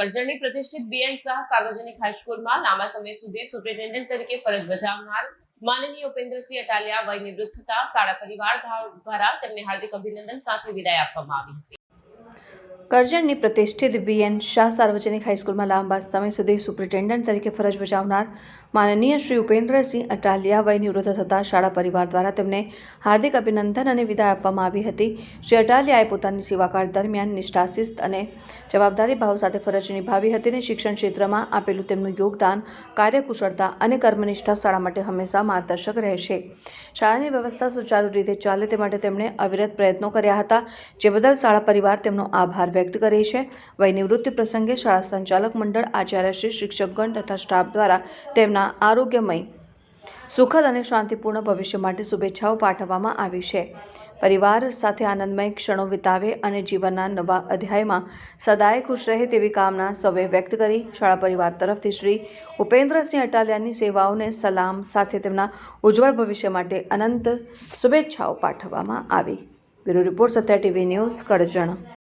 કરજણની પ્રતિષ્ઠિત બીએન શાહ સાર્વજનિક હાઈસ્કૂલમાં લાંબા સમય સુધી સુપ્રિન્ટેન્ડન્ટ તરીકે ફરજ બજાવનાર માનનીય ઉપેન્દ્રસિંહ અટાલિયા વય નિવૃત્ત થતા શાળા પરિવાર દ્વારા તેમને હાર્દિક અભિનંદન સાથે વિદાય આપવામાં આવી હતી. કરજણની પ્રતિષ્ઠિત બીએન શાહ સાર્વજનિક હાઈસ્કૂલમાં લાંબા સમય સુધી સુપ્રિન્ટેન્ડન્ટ તરીકે ફરજ બજાવનાર માનનીય શ્રી ઉપેન્દ્રસિંહ અટાલિયા વય નિવૃત્ત થતાં શાળા પરિવાર દ્વારા તેમને હાર્દિક અભિનંદન અને વિદાય આપવામાં આવી હતી. શ્રી અટાલિયાએ પોતાની સેવાકાળ દરમિયાન નિષ્ઠાશિસ્ત અને જવાબદારી ભાવ સાથે ફરજ નિભાવી હતી અને શિક્ષણ ક્ષેત્રમાં આપેલું તેમનું યોગદાન, કાર્યકુશળતા અને કર્મનિષ્ઠા શાળા માટે હંમેશા માર્ગદર્શક રહેશે. શાળાની વ્યવસ્થા સુચારુ રીતે ચાલે તે માટે તેમણે અવિરત પ્રયત્નો કર્યા હતા, જે બદલ શાળા પરિવાર તેમનો આભાર વ્યક્ત કરી છે. વય પ્રસંગે શાળા સંચાલક મંડળ, આચાર્યશ્રી, શિક્ષકગણ તથા સ્ટાફ દ્વારા તેમના આરોગ્યમય, સુખદ અને શાંતિપૂર્ણ ભવિષ્ય માટે શુભેચ્છાઓ પાઠવવામાં આવી છે. પરિવાર સાથે આનંદમય ક્ષણો વિતાવે અને જીવનના નવા અધ્યાયમાં સદાય ખુશ રહે તેવી કામના સૌએ વ્યક્ત કરી. શાળા પરિવાર તરફથી શ્રી ઉપેન્દ્રસિંહ અટાલિયાની સેવાઓને સલામ સાથે તેમના ઉજ્જવળ ભવિષ્ય માટે અનંત શુભેચ્છાઓ પાઠવવામાં આવી. Bureau report, Satya TV news Karjan